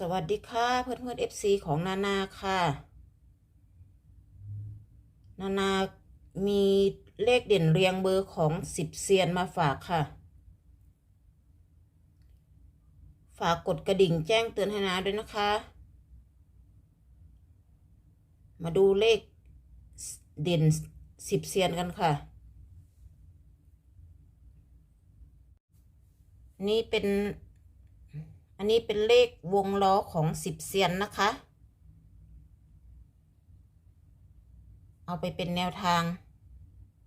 สวัสดีค่ะเพื่อนเพื่อนเอฟซีของนานาค่ะ นานามีเลขเด่นเรียงเบอร์ของสิบเซียนมาฝากค่ะ ฝากกดกระดิ่งแจ้งเตือนให้นาด้วยนะคะ มาดูเลขเด่นสิบเซียนกันค่ะ นี่เป็น อันนี้เป็นเลขวงล้อของสิบเซียนนะคะ เอาไปเป็นแนวทาง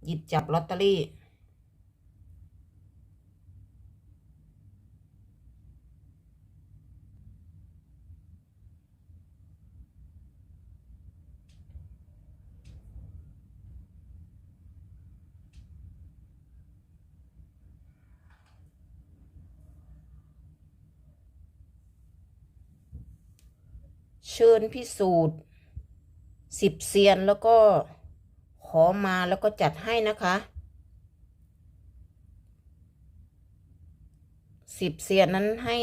หยิบจับลอตเตอรี่ ชิญพิสูจน์สิบเซียนแล้วก็ขอมาแล้วก็จัดให้นะคะสิบเซียนนั้นให้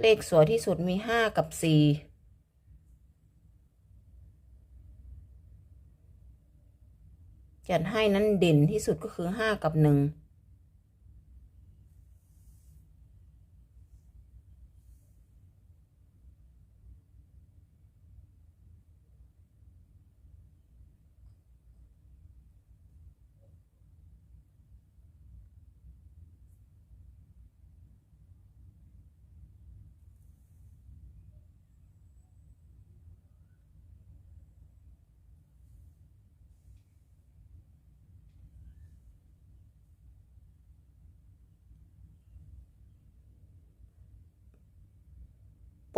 เลขสวยที่สุดมีห้ากับสี่จัดให้นั้นเด่นที่สุดก็คือห้ากับหนึ่ง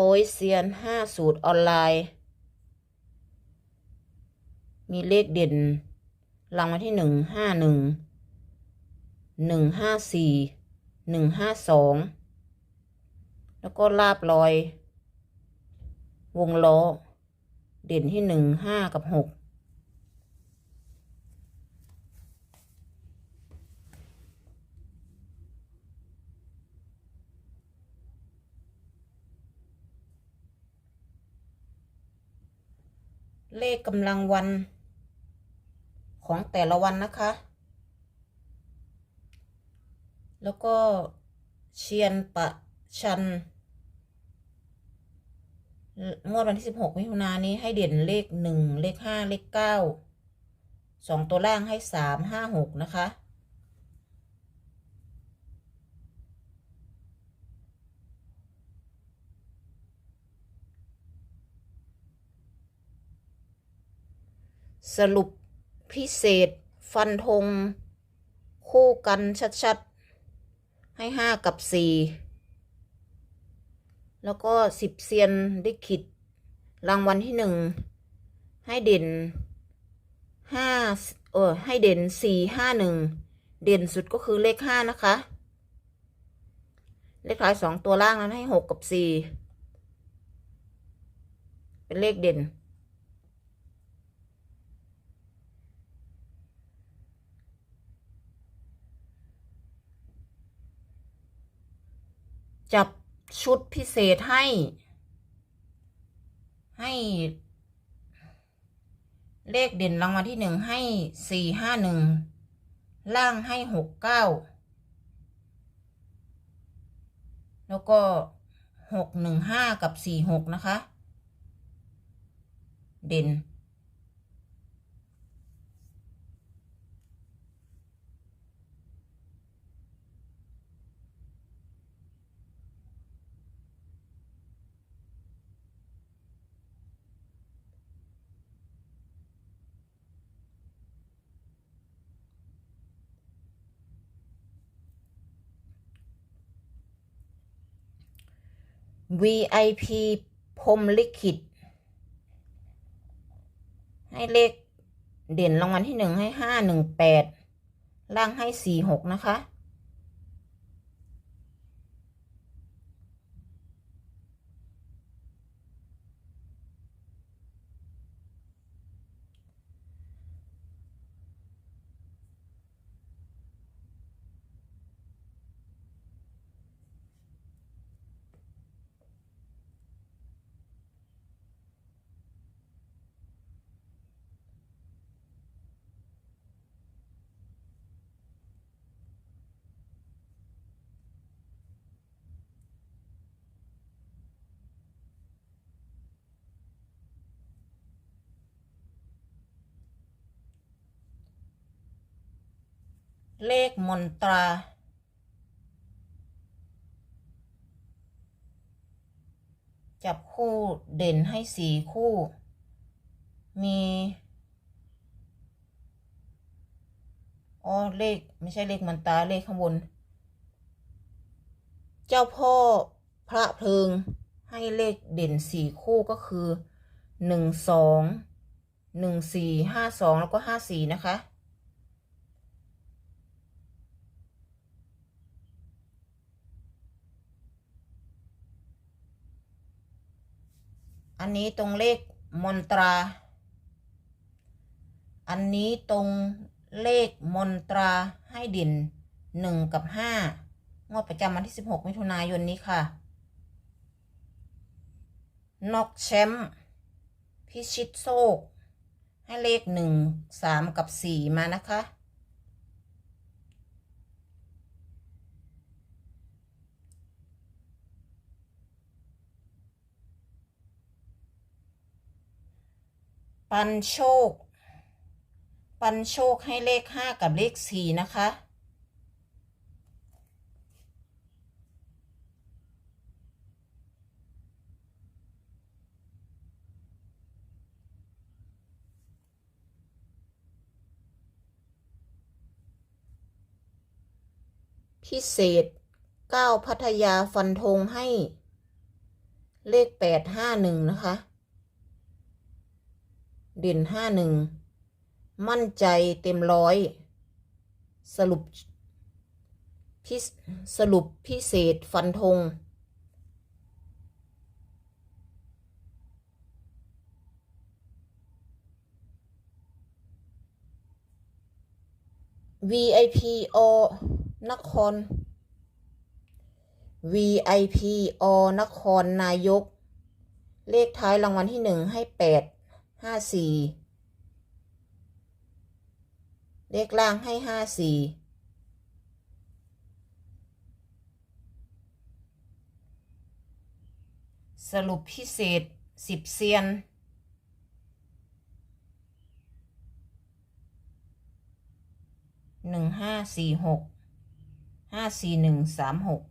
ปยเซียนห้าสูตรออนไลน์ มีเลขเด่นรางวัลที่หนึ่งห้าหนึ่งหนึ่งห้าสี่หนึ่งห้าสองแล้วก็ลาบลอย วงล้อ เด่นที่หนึ่งห้ากับหก เลขกำลังวันของแต่ละวันนะคะ แล้วก็เชียนปะชัน งวดวันที่สิบหกมิถุนายนนี้ให้เด่นเลขหนึ่งเลขห้าเลขเก้าสองตัวล่างให้สามห้าหกนะคะ สรุปพิเศษฟันธงคู่กันชัดๆ ให้ห้ากับสี่แล้วก็สิบเซียนได้ขิด รางวัลที่หนึ่งให้เด่นห้าเออให้เด่นสี่ห้าหนึ่งเด่นสุดก็คือเลขห้านะคะ เลขท้ายสองตัวล่างนั้นให้หกกับสี่เป็นเลขเด่น จับชุดพิเศษให้ ให้ เลขเด่นรางวัลที่หนึ่งให้สี่ห้าหนึ่งล่างให้หกเก้าแล้วก็หกหนึ่งห้ากับสี่หกนะคะ เด่น VIP พรมลิขิต ให้เลขเด่นรางวัลที่หนึ่งให้ห้าหนึ่งแปดล่างให้สี่หกนะคะ เลขมนตรา จับคู่เด่นให้สี่คู่ มีอ๋อเลขไม่ใช่เลขมนตราเลขข้างบน เจ้าพ่อพระเพลิงให้เลขเด่นสี่คู่ก็คือหนึ่งสองหนึ่งสี่ห้าสองแล้วก็ห้าสี่นะคะ อันนี้ตรงเลขมนตรา อันนี้ตรงเลขมนตราให้ด่นหนึ่งกับห้างวดประจำวันที่16มิถุนายนนี้ค่ะ นอกแชมป์พิชิตโชคให้เลขหนึ่งสามกับสี่มานะคะ ปันโชค ปันโชคให้เลขห้ากับเลขสี่นะคะ พิเศษเก้าพัทยาฟันธงให้เลขแปดห้าหนึ่งนะคะ เด่นห้าหนึ่ง มั่นใจเต็มร้อย สรุปพิสรุปพิเศษฟันธง VIP ออนคร VIP อนครนายก เลขท้ายรางวัลที่หนึ่งให้แปด ห้าสี่เลขล่างให้ห้าสี่สรุปพิเศษสิบเซียน หนึ่งห้าสี่หก ห้าสี่หนึ่งสามหก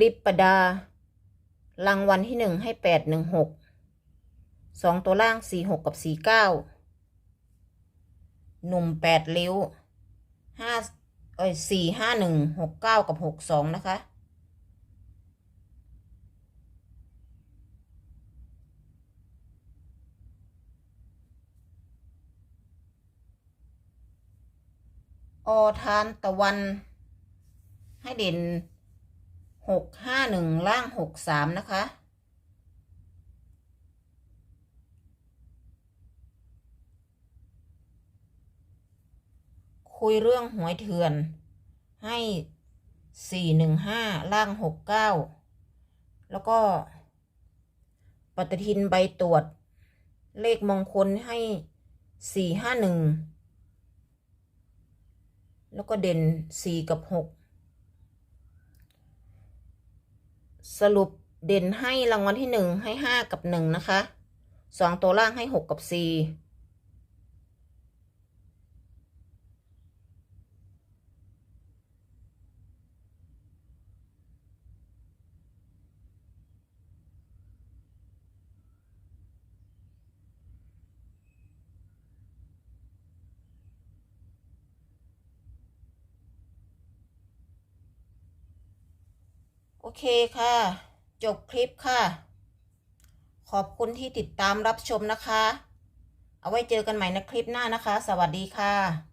ลิปปดารางวัลที่หนึ่งให้แปดหนึ่งหกสองตัวล่างสี่หกกับสี่เก้าหนุ่มแปดริ้วห้าเอ้ยสี่ห้าหนึ่งหกเก้ากับหกสองนะคะออทานตะวันให้เด่น หกห้าหนึ่งล่างหกสามนะคะ คุยเรื่องหวยเถื่อน ให้สี่หนึ่งห้าล่างหกเก้าแล้วก็ ปฏิทินใบตรวจ เลขมงคลให้สี่ห้าหนึ่งแล้วก็เด่นสี่กับหก สรุปเด่นให้รางวัลที่หนึ่งให้ห้ากับหนึ่งนะคะสองตัวล่างให้หกกับสี่ เคค่ะ จบคลิปค่ะ ขอบคุณที่ติดตามรับชมนะคะ เอาไว้เจอกันใหม่ในคลิปหน้านะคะ สวัสดีค่ะ